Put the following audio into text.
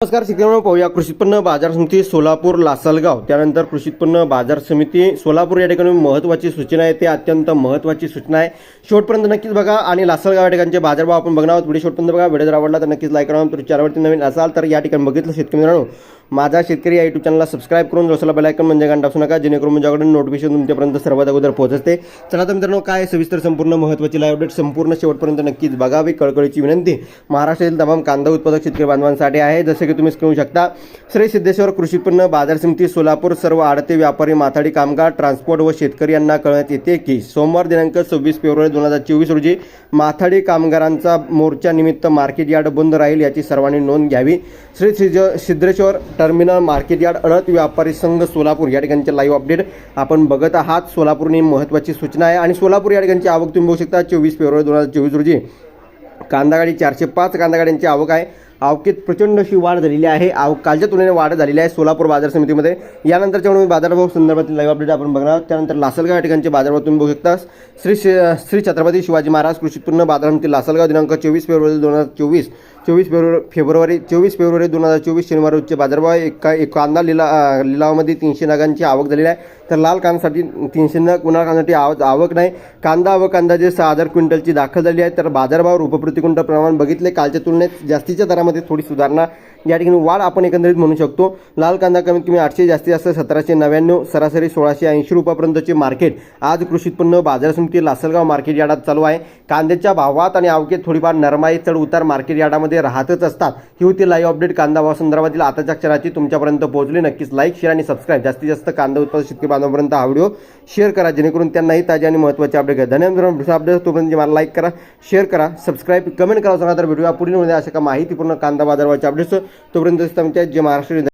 नमस्कार शेतकऱ्यांनो पाहूया. कृषी उत्पन्न बाजार समिती सोलापूर लासलगाव. त्यानंतर कृषी उत्पन्न बाजार समिती सोलापूर या ठिकाणी महत्त्वाची सूचना आहे. ते अत्यंत महत्त्वाची सूचना आहे. शेवटपर्यंत नक्कीच बघा आणि लासलगाव या ठिकाणचे बाजारभाव आपण बघणार आहोत. व्हिडिओ शेवटपर्यंत बघा. व्हिडिओ जर आवडला तर नक्कीच लाईक करा. तुम्ही चॅनलवरती नवीन असाल तर या ठिकाणी बघितलं शेतकरी मित्रांनो. माझा शेतकरी या यूट्यूब चॅनलला सबस्क्राईब करून जसला बेलायकन म्हणजे गाण टाकू नका जेणेकरून माझ्याकडून नोटिफिकेशन तुमच्यापर्यंत सर्वात अगोदर पोहोचते. चला तर मित्रांनो काय सविस्तर संपूर्ण महत्त्वाची लाईव्ह अपडेट संपूर्ण शेवटपर्यंत नक्कीच बघावी. कळकळीची विनंती महाराष्ट्रातील तमाम कांदा उत्पादक शेतकरी बांधवांसाठी आहे. जसे की तुम्ही कळू शकता श्री सिद्धेश्वर कृषी उत्पन्न बाजार समिती सोलापूर सर्व आडते व्यापारी माथाडी कामगार ट्रान्सपोर्ट व शेतकरी यांना कळण्यात येते की सोमवार दिनांक सव्वीस फेब्रुवारी दोन हजार चोवीस रोजी माथाडी कामगारांचा मोर्चा निमित्त मार्केट यार्ड बंद राहील याची सर्वांनी नोंद घ्यावी. Shri Siddheshwar terminal market yard अडत व्यापारी संघ सोलापूर या ठिकाणचे लाईव्ह अपडेट आपण बघत आहात. सोलापूरने महत्त्वाची सूचना आहे आणि सोलापूर या ठिकाणची आवक तुम्ही बघू शकता. चोवीस फेब्रुवारी दोन हजार चोवीस रोजी कांदा गाडी चारशे पाच कांदा गाड्यांची आवक आहे. आवकीत प्रचंड अशी वाढ झालेली आहे. आव कालच्या तुलनेने वाढ झालेली आहे सोलापूर बाजार समितीमध्ये. यानंतरच्या म्हणून बाजारभाव संदर्भातील लाईव्ह अपडेट आपण बघणार त्यानंतर लासलगाव या ठिकाणचे बाजारभाव तुम्ही बघू शकता. श्री श्री छत्रपती शिवाजी महाराज कृषी उत्पन्न बाजार समिती लासलगाव दिनांक चोवीस फेब्रुवारी दोन हजार चोवीस चोवीस फेब्रुवारी फेब्रुवारी चोवीस फेब्रुवारी दोन हजार चोवीस शनिवार रोजचे बाजारभाव एका एक कांदा लिला लिलावामध्ये तीनशे नगांची आवक झालेली आहे. तर लाल कांद्यासाठी तीनशे नग उन्हाळ कांद्यासाठी आव आवक नाही. कांदा आवक अंदाजे सहा हजार क्विंटलची दाखल झाली आहे. तर बाजारभाव रुपप्रतिकुंट प्रमाण बघितले. कालच्या तुलनेत जास्तीच्या दरामध्ये थोडी सुधारणा या ठिकाणी वाढ आपण एकंदरीत म्हणू शकतो. लाल कांदा कमीत कमी आठशे जास्तीत जास्त सतराशे नव्याण्णव सरासरी सोळाशे ऐंशी रुपयापर्यंतचे मार्केट. आज कृषी उत्पन्न बाजार समिती लासलगाव मार्केट यार्डात चालू आहे. कांद्याच्या भावात आणि आवकेत थोडीफार नरमाई चढ उतार मार्केट यार्डामध्ये राहतच असतात. ही होती लाईव्ह अपडेट कांदा भाव संदर्भातील आताच्या क्षणाची. तुमच्यापर्यंत पोहोचली. नक्कीच लाईक शेअर आणि सबस्क्राईब जास्तीत जास्त कांदा उत्पादक शेतकरी बांधवांपर्यंत हा व्हिडिओ शेअर करा. जेणेकरून त्यांनाही ताजे आणि महत्त्वाचे अपडेट घ्या धन्यवाद मित्रांनो. अपडेट तोपर्यंत मला लाईक करा शेअर करा सबस्क्राईब कमेंट करा सांगा तर व्हिडिओ पुढील अशा का माहितीपूर्ण कांदा बाजारवाच्या अपडेट्स तोपर्यंत जे महाराष्ट्र